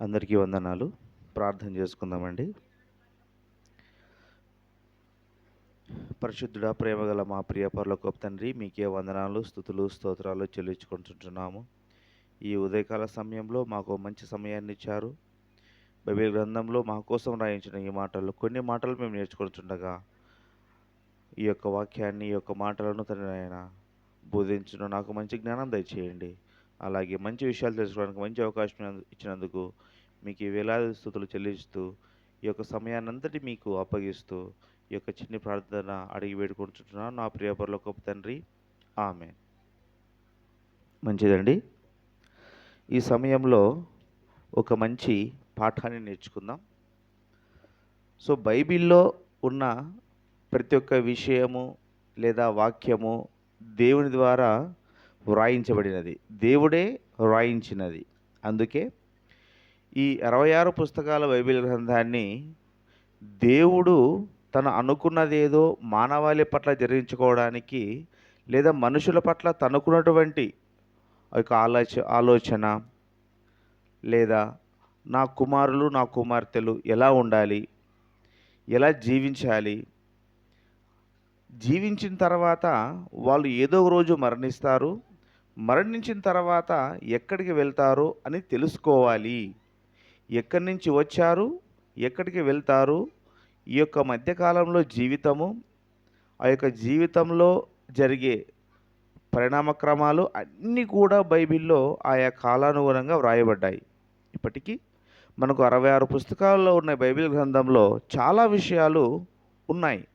అందరికీ వందనాలు. ప్రార్థన చేసుకుందామండి. పరిశుద్ధుడా ప్రేమగల మా ప్రియ పరలోకపు తండ్రి మీకే వందనాలు స్థుతులు స్తోత్రాలు చెల్లించుకుంటున్నాము. ఈ ఉదయకాల సమయంలో మాకు మంచి సమయాన్ని ఇచ్చారు. బైబిల్ గ్రంథంలో మా కోసం రాయించిన ఈ మాటలు కొన్ని మాటలు మేము నేర్చుకుంటుండగా ఈ యొక్క వాక్యాన్ని ఈ యొక్క మాటలను తన ఆయన బోధించడం నాకు మంచి జ్ఞానం దయచేయండి. అలాగే మంచి విషయాలు తెలుసుకోవడానికి మంచి అవకాశం ఇచ్చినందుకు మీకు వేలాది స్థుతులు చెల్లిస్తూ ఈ యొక్క సమయాన్నంతటి మీకు అప్పగిస్తూ ఈ యొక్క చిన్ని ప్రార్థన అడిగి వేడుకుంటున్నాను నా ప్రియ గొప్ప తండ్రి ఆమె మంచిదండి. ఈ సమయంలో ఒక మంచి పాఠాన్ని నేర్చుకుందాం. సో బైబిల్లో ఉన్న ప్రతి ఒక్క విషయము లేదా వాక్యము దేవుని ద్వారా వ్రాయించబడినది. దేవుడే వ్రాయించినది. అందుకే ఈ అరవై ఆరు పుస్తకాల బైబిల్ గ్రంథాన్ని దేవుడు తను అనుకున్నదేదో మానవాళి పట్ల జరిగించుకోవడానికి లేదా మనుషుల పట్ల తనకున్నటువంటి ఆ యొక్క ఆలోచ ఆలోచన లేదా నా కుమారులు నా కుమార్తెలు ఎలా ఉండాలి? ఎలా జీవించాలి? జీవించిన తర్వాత వాళ్ళు ఏదో ఒక రోజు మరణిస్తారు. మరణించిన తర్వాత ఎక్కడికి వెళ్తారు అని తెలుసుకోవాలి. ఎక్కడి నుంచి వచ్చారు? ఎక్కడికి వెళ్తారు? ఈ యొక్క మధ్యకాలంలో జీవితము ఆ యొక్క జీవితంలో జరిగే పరిణామక్రమాలు అన్నీ కూడా బైబిల్లో ఆయా కాలానుగుణంగా వ్రాయబడ్డాయి. ఇప్పటికీ మనకు అరవై ఆరు పుస్తకాల్లో ఉన్న బైబిల్ గ్రంథంలో చాలా విషయాలు ఉన్నాయి.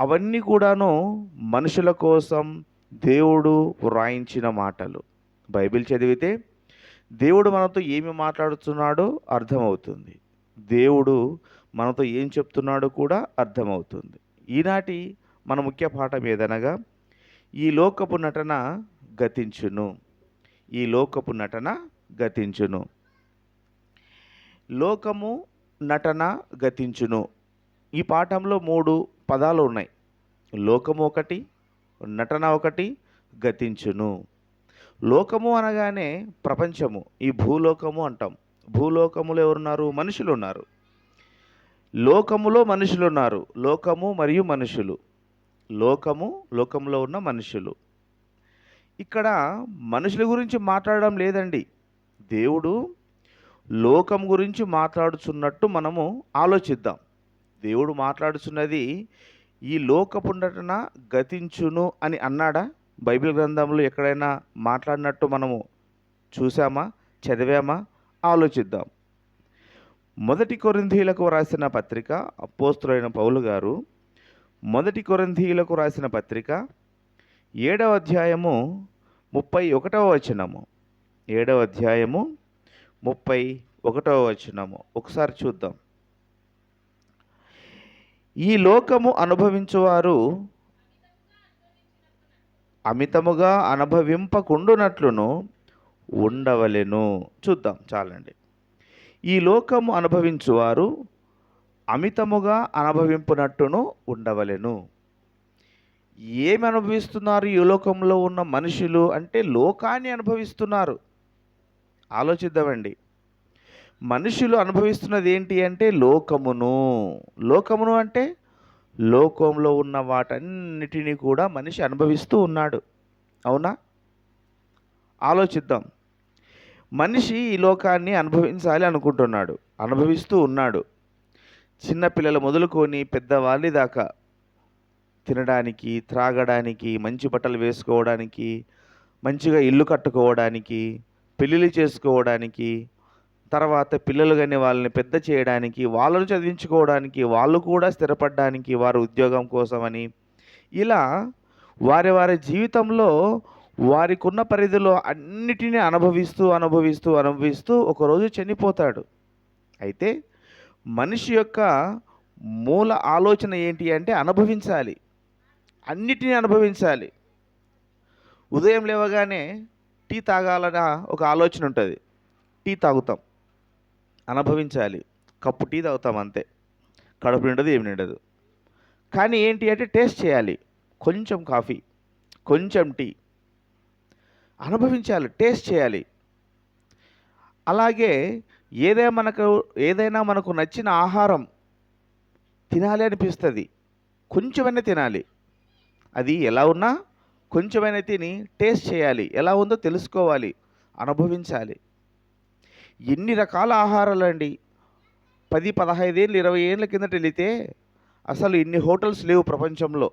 అవన్నీ కూడాను మనుషుల కోసం దేవుడు వ్రాయించిన మాటలు. బైబిల్ చదివితే దేవుడు మనతో ఏమి మాట్లాడుతున్నాడో అర్థమవుతుంది. దేవుడు మనతో ఏం చెప్తున్నాడో కూడా అర్థమవుతుంది. ఈనాటి మన ముఖ్య పాఠం ఏదనగా ఈ లోకపు నటన గతించును. ఈ లోకపు నటన గతించును. లోకము నటన గతించును. ఈ పాఠంలో మూడు పదాలు ఉన్నాయి. లోకము ఒకటి నటన ఒకటి గతించును. లోకము అనగానే ప్రపంచము. ఈ భూలోకము అంటాం. భూలోకములో ఎవరున్నారు? మనుషులు ఉన్నారు లోకములో మనుషులు ఉన్నారు లోకము మరియు మనుషులు. లోకము లోకంలో ఉన్న మనుషులు. ఇక్కడ మనుషుల గురించి మాట్లాడడం లేదండి. దేవుడు లోకం గురించి మాట్లాడుచున్నట్టు మనము ఆలోచిద్దాం. దేవుడు మాట్లాడుచున్నది ఈ లోకపుండటన గతించును అని అన్నాడా? బైబిల్ గ్రంథంలో ఎక్కడైనా మాట్లాడినట్టు మనము చూసామా చదివామా? ఆలోచిద్దాం. మొదటి కొరింధీలకు రాసిన పత్రిక అపోస్తులైన పౌలు గారు మొదటి కొరింధీలకు రాసిన పత్రిక ఏడవ అధ్యాయము ముప్పై ఒకటవ వచనము. ఏడవ అధ్యాయము ముప్పై ఒకటవ వచనము. ఒకసారి చూద్దాం. ఈ లోకము అనుభవించువారు అమితముగా అనుభవింపకుండునట్లును ఉండవలెను. చూద్దాం చాలండి. ఈ లోకము అనుభవించువారు అమితముగా అనుభవింపునట్టును ఉండవలెను. ఏమి అనుభవిస్తున్నారు ఈ లోకంలో ఉన్న మనుషులు? అంటే లోకాన్ని అనుభవిస్తున్నారు. ఆలోచిద్దామండి. మనుషులు అనుభవిస్తున్నది ఏంటి అంటే లోకమును. లోకమును అంటే లోకంలో ఉన్న వాటన్నిటినీ కూడా మనిషి అనుభవిస్తూ ఉన్నాడు. అవునా? ఆలోచిద్దాం. మనిషి ఈ లోకాన్ని అనుభవించాలి అనుకుంటున్నాడు అనుభవిస్తూ ఉన్నాడు. చిన్నపిల్లలు మొదలుకొని పెద్దవాళ్ళి దాకా తినడానికి త్రాగడానికి మంచి బట్టలు వేసుకోవడానికి మంచిగా ఇల్లు కట్టుకోవడానికి పెళ్ళిళ్ళు చేసుకోవడానికి తర్వాత పిల్లలు కానీ వాళ్ళని పెద్ద చేయడానికి వాళ్ళను చదివించుకోవడానికి వాళ్ళు కూడా స్థిరపడడానికి వారి ఉద్యోగం కోసమని. ఇలా వారి వారి జీవితంలో వారికి ఉన్న పరిధిలో అన్నిటినీ అనుభవిస్తూ అనుభవిస్తూ అనుభవిస్తూ ఒకరోజు చనిపోతాడు. అయితే మనిషి యొక్క మూల ఆలోచన ఏంటి అంటే అనుభవించాలి. అన్నిటినీ అనుభవించాలి. ఉదయం లేవగానే టీ తాగాలన్న ఒక ఆలోచన ఉంటుంది. టీ తాగుతాం. అనుభవించాలి. కప్పు టీ తాగుతాం అంతే. కడుపు నిండదు ఏమి నిండదు. కానీ ఏంటి అంటే టేస్ట్ చేయాలి. కొంచెం కాఫీ కొంచెం టీ. అనుభవించాలి టేస్ట్ చేయాలి. అలాగే ఏదైనా మనకు ఏదైనా మనకు నచ్చిన ఆహారం తినాలి అనిపిస్తుంది. కొంచెమైనా తినాలి. అది ఎలా ఉన్నా కొంచెమైనా తిని టేస్ట్ చేయాలి. ఎలా ఉందో తెలుసుకోవాలి అనుభవించాలి. ఎన్ని రకాల ఆహారాలు అండి పది పదహైదేళ్ళు ఇరవై ఏళ్ళ కిందట వెళితే అసలు ఎన్ని హోటల్స్ లేవు ప్రపంచంలో.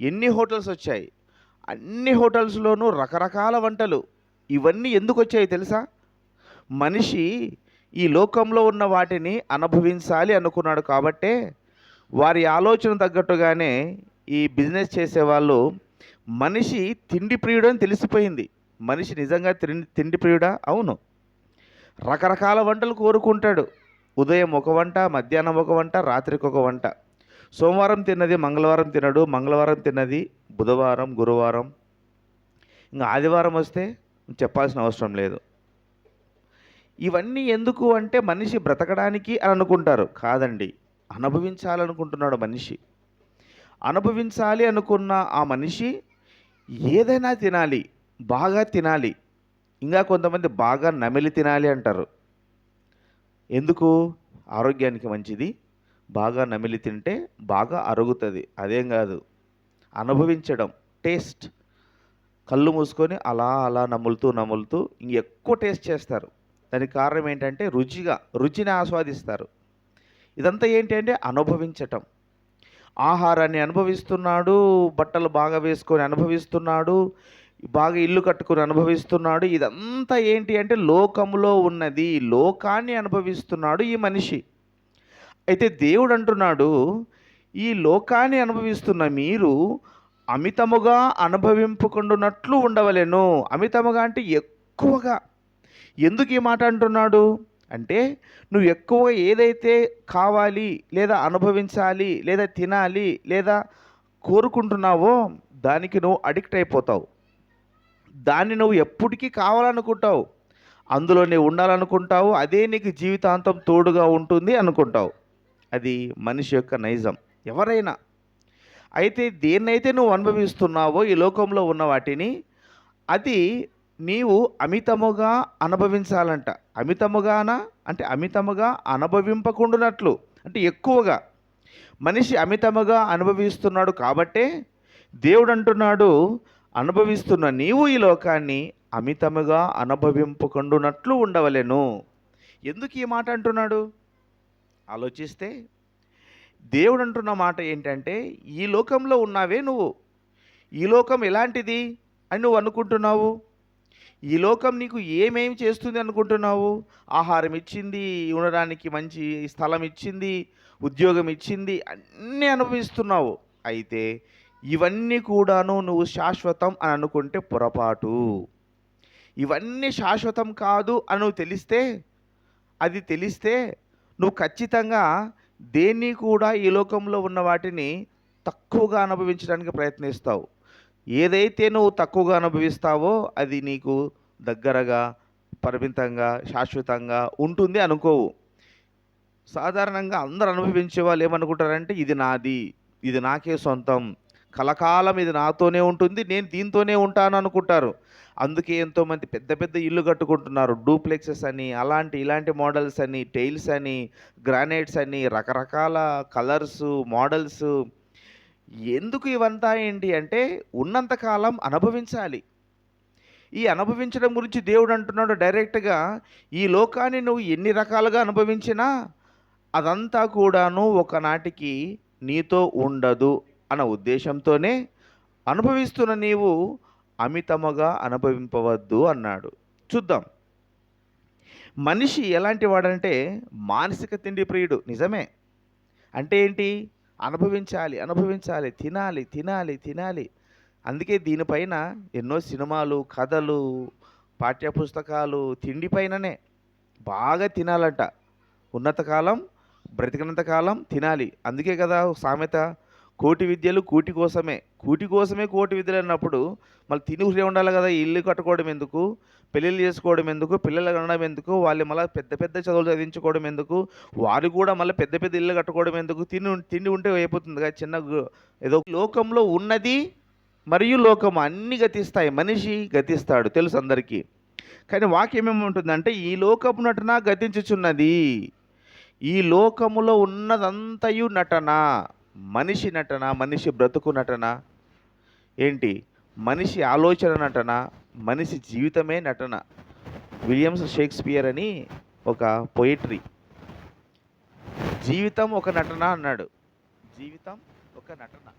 ఎన్ని హోటల్స్ వచ్చాయి? అన్ని హోటల్స్లోనూ రకరకాల వంటలు. ఇవన్నీ ఎందుకు వచ్చాయి తెలుసా? మనిషి ఈ లోకంలో ఉన్న వాటిని అనుభవించాలి అనుకున్నాడు కాబట్టే వారి ఆలోచన తగ్గట్టుగానే ఈ బిజినెస్ చేసేవాళ్ళు మనిషి తిండి ప్రియుడు అని తెలిసిపోయింది. మనిషి నిజంగా తిండి తిండి ప్రియుడా? అవును. రకరకాల వంటలు కోరుకుంటాడు. ఉదయం ఒక వంట మధ్యాహ్నం ఒక వంట రాత్రికి ఒక వంట. సోమవారం తిన్నది మంగళవారం తినడు మంగళవారం తిన్నది బుధవారం గురువారం. ఇంకా ఆదివారం వస్తే చెప్పాల్సిన అవసరం లేదు. ఇవన్నీ ఎందుకు అంటే మనిషి బ్రతకడానికి అని అనుకుంటారు. కాదండి అనుభవించాలనుకుంటున్నాడు మనిషి. అనుభవించాలి అనుకున్న ఆ మనిషి ఏదైనా తినాలి బాగా తినాలి. ఇంకా కొంతమంది బాగా నమిలి తినాలి అంటారు. ఎందుకు? ఆరోగ్యానికి మంచిది. బాగా నమిలి తింటే బాగా అరుగుతుంది. అదేం కాదు. అనుభవించడం టేస్ట్. కళ్ళు మూసుకొని అలా అలా నములుతూ నములుతూ ఇంకెక్కువ టేస్ట్ చేస్తారు. దానికి కారణం ఏంటంటే రుచిగా రుచిని ఆస్వాదిస్తారు. ఇదంతా ఏంటి అంటే అనుభవించటం. ఆహారాన్ని అనుభవిస్తున్నాడు బట్టలు బాగా వేసుకొని అనుభవిస్తున్నాడు బాగా ఇల్లు కట్టుకొని అనుభవిస్తున్నాడు. ఇదంతా ఏంటి అంటే లోకములో ఉన్నది లోకాన్ని అనుభవిస్తున్నాడు ఈ మనిషి. అయితే దేవుడు అంటున్నాడు ఈ లోకాన్ని అనుభవిస్తున్న మీరు అమితముగా అనుభవింపుకుండునట్లు ఉండవలేను. అమితముగా అంటే ఎక్కువగా. ఎందుకు ఈ మాట అంటున్నాడు? అంటే నువ్వు ఎక్కువ ఏదైతే కావాలి లేదా అనుభవించాలి లేదా తినాలి లేదా కోరుకుంటున్నావో దానికి నువ్వు అడిక్ట్ అయిపోతావు. దాన్ని నువ్వు ఎప్పటికీ కావాలనుకుంటావు. అందులోనే ఉండాలనుకుంటావు. అదే నీకు జీవితాంతం తోడుగా ఉంటుంది అనుకుంటావు. అది మనిషి యొక్క నైజం. ఎవరైనా. అయితే దేన్నైతే నువ్వు అనుభవిస్తున్నావో ఈ లోకంలో ఉన్న వాటిని అది నీవు అమితముగా అనుభవించాలంట. అమితముగానా అంటే అమితముగా అనుభవింపకుండునట్లు. అంటే ఎక్కువగా. మనిషి అమితముగా అనుభవిస్తున్నాడు కాబట్టే దేవుడు అంటున్నాడు అనుభవిస్తున్న నీవు ఈ లోకాన్ని అమితముగా అనుభవింపుకుండునట్లు ఉండవలెను. ఎందుకు ఈ మాట అంటున్నాడు? ఆలోచిస్తే దేవుడు అంటున్న మాట ఏంటంటే ఈ లోకంలో ఉన్నావే నువ్వు. ఈ లోకం ఎలాంటిది అని నువ్వు అనుకుంటున్నావు? ఈ లోకం నీకు ఏమేమి చేస్తుంది అనుకుంటున్నావు? ఆహారం ఇచ్చింది ఉండడానికి మంచి స్థలం ఇచ్చింది ఉద్యోగం ఇచ్చింది అన్నీ అనుభవిస్తున్నావు. అయితే ఇవన్నీ కూడాను నువ్వు శాశ్వతం అని అనుకుంటే పొరపాటు. ఇవన్నీ శాశ్వతం కాదు అని నువ్వు తెలిస్తే అది తెలిస్తే నువ్వు ఖచ్చితంగా దేన్ని కూడా ఈ లోకంలో ఉన్న వాటిని తక్కువగా అనుభవించడానికి ప్రయత్నిస్తావు. ఏదైతే నువ్వు తక్కువగా అనుభవిస్తావో అది నీకు దగ్గరగా పరిమితంగా శాశ్వతంగా ఉంటుంది అనుకోవు. సాధారణంగా అందరు అనుభవించే వాళ్ళు ఏమనుకుంటారంటే ఇది నాది ఇది నాకే సొంతం కలకాలం ఇది నాతోనే ఉంటుంది నేను దీంతోనే ఉంటాను అనుకుంటారు. అందుకే ఎంతోమంది పెద్ద పెద్ద ఇల్లు కట్టుకుంటున్నారు డూప్లెక్సెస్ అని అలాంటి ఇలాంటి మోడల్స్ అని టైల్స్ అని గ్రానైట్స్ అని రకరకాల కలర్స్ మోడల్స్. ఎందుకు ఇవంతా ఏంటి అంటే ఉన్నంతకాలం అనుభవించాలి. ఈ అనుభవించడం గురించి దేవుడు అంటున్నాడు డైరెక్ట్గా ఈ లోకాన్ని నువ్వు ఎన్ని రకాలుగా అనుభవించినా అదంతా కూడాను ఒకనాటికి నీతో ఉండదు. అన్న ఉద్దేశంతోనే అనుభవిస్తున్న నీవు అమితముగా అనుభవింపవద్దు అన్నాడు. చూద్దాం. మనిషి ఎలాంటి వాడంటే మానసిక తిండి ప్రియుడు నిజమే. అంటే ఏంటి? అనుభవించాలి అనుభవించాలి తినాలి తినాలి తినాలి. అందుకే దీనిపైన ఎన్నో సినిమాలు కథలు పాఠ్యపుస్తకాలు తిండి పైననే బాగా తినాలంట. ఉన్నతకాలం బ్రతికినంత కాలం తినాలి. అందుకే కదా సామెత కోటి విద్యలు కూటి కోసమే. కూటి కోసమే కోటి విద్యలు అన్నప్పుడు మళ్ళీ తిని ఉరే ఉండాలి కదా ఇల్లు కట్టుకోవడం ఎందుకు? పెళ్ళిళ్ళు చేసుకోవడం ఎందుకు? పిల్లలు కనడం ఎందుకు? వాళ్ళు మళ్ళీ పెద్ద పెద్ద చదువులు చదివించుకోవడం ఎందుకు? వారు కూడా మళ్ళీ పెద్ద పెద్ద ఇల్లు కట్టుకోవడం ఎందుకు? తిని తిండి ఉంటే అయిపోతుంది కదా చిన్న ఏదో లోకంలో ఉన్నది మరియు లోకం అన్ని గతిస్తాయి. మనిషి గతిస్తాడు తెలుసు అందరికీ. కానీ వాక్యం ఏముంటుందంటే ఈ లోకపు నటన గతించుచున్నది. ఈ లోకములో ఉన్నదంతయు నటన. మనిషి నటన మనిషి బ్రతుకు నటన ఏంటి? మనిషి ఆలోచన నటన మనిషి జీవితమే నటన. విలియమ్స్ షేక్స్పియర్ అని ఒక పొయిట్రీ. జీవితం ఒక నటన అన్నాడు. జీవితం ఒక నటన.